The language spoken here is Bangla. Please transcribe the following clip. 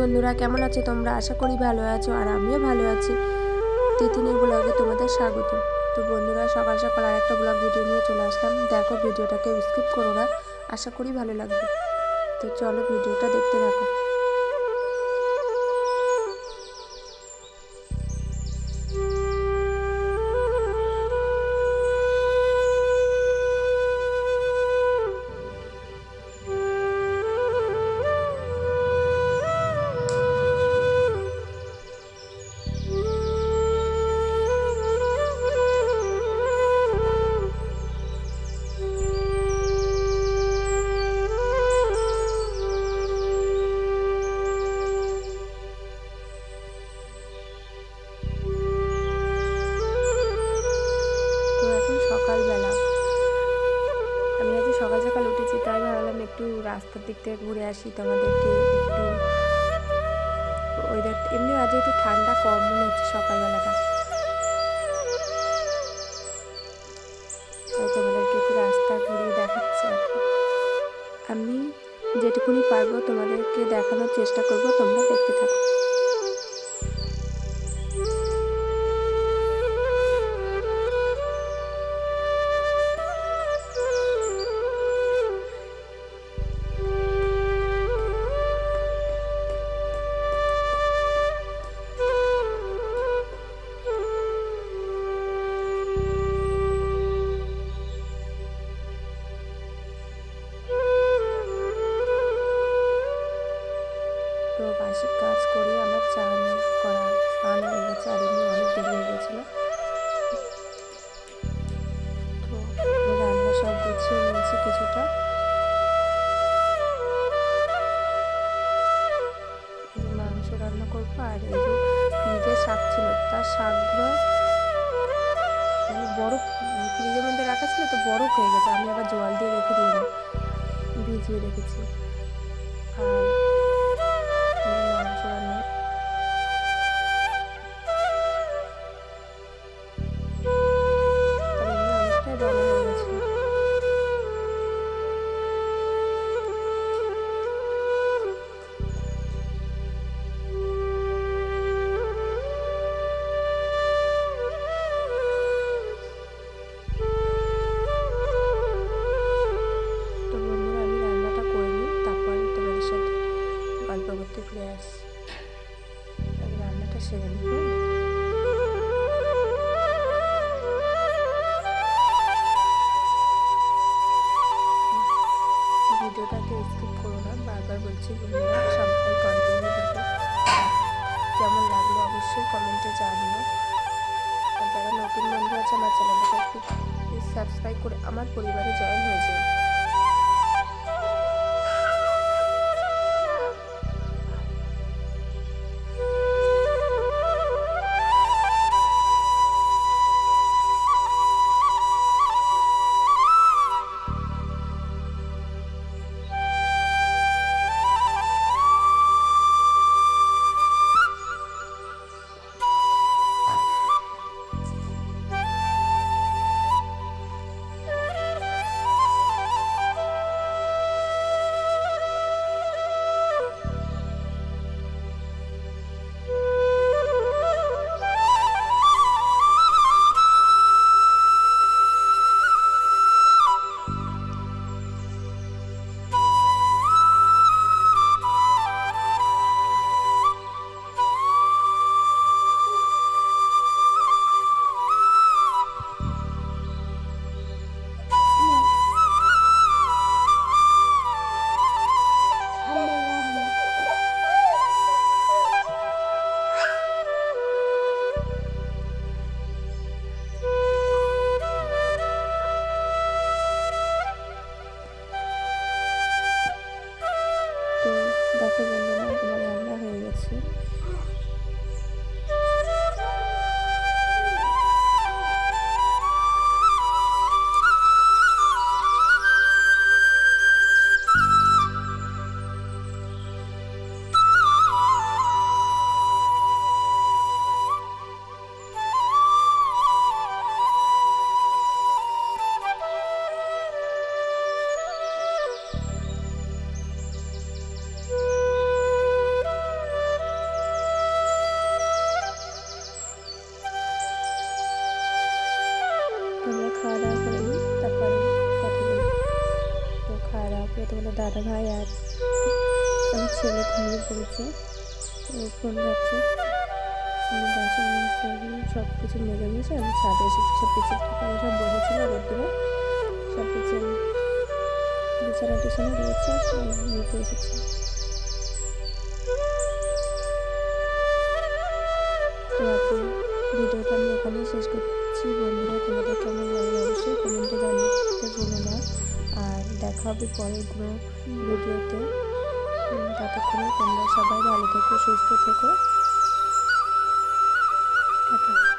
বন্ধুরা, কেমন আছো তোমরা? আশা করি ভালো আছো আর আমিও ভালো আছি। তিতিনের ব্লগে তোমাদের স্বাগত। তো বন্ধুরা, সকাল সকাল আর একটা ব্লগ ভিডিও নিয়ে চলে আসলাম। দেখো, ভিডিওটাকে স্কিপ করো না। আশা করি ভালো লাগবে। তো চলো, ভিডিওটা দেখতে থাকো। সকাল সকাল উঠেছি, তাই ভাবলাম একটু রাস্তার দিক থেকে ঘুরে আসি তোমাদেরকে একটু। ওয়েদার এমনি আজ একটু ঠান্ডা কম মনে হচ্ছে সকালবেলাটা। তোমাদেরকে একটু রাস্তা ঘুরিয়ে দেখাচ্ছি আমি যেটুকুনি পারব তোমাদেরকে দেখানোর চেষ্টা করব, তোমরা দেখতে থাকো। বাসিক কাজ করে আমার চান করা স্নান হয়ে গেছে আর এমনি অনেক দেরি হয়ে গেছিল। তো রান্না সব গুছিয়ে নিয়েছি কিছুটা। মাংস রান্না করব আর এই যে ফ্রিজে শাক ছিল, তার শাকগুলো মানে বরফ, ফ্রিজের মধ্যে রাখা ছিল তো বরফ হয়ে গেছে, আমি আবার জল দিয়ে রেখে দিলাম ভিজিয়ে রেখেছি। আর কমেন্টে জানিও। আর যারা নতুন বন্ধু আছে, আমার চ্যানেলটাকে একটু প্লিজ সাবস্ক্রাইব করে আমার পরিবারে জয়েন হয়ে যেও। খাওয়া দাওয়া করে তারপরে কথা বলি তো খাওয়া দাওয়া করে তোমাদের দাদা ভাই আর আমার ছেলে ঘুমিয়ে পড়েছে ও ফোন রাখছে আমি বাসন সব কিছু মেজে মেশে আমি ছাদে এসেছি সব কিছু সব বসেছিল রোদ্দুরে সব কিছু বিছানা টিছানা রয়েছে নিতে এসেছি ভিডিওটা আমি এখানেই শেষ করছি। দেখা হবে পরের কোনো ভিডিওতে। ততক্ষণে তোমরা সবাই ভালো থেকো সুস্থ থেকো। টাটা।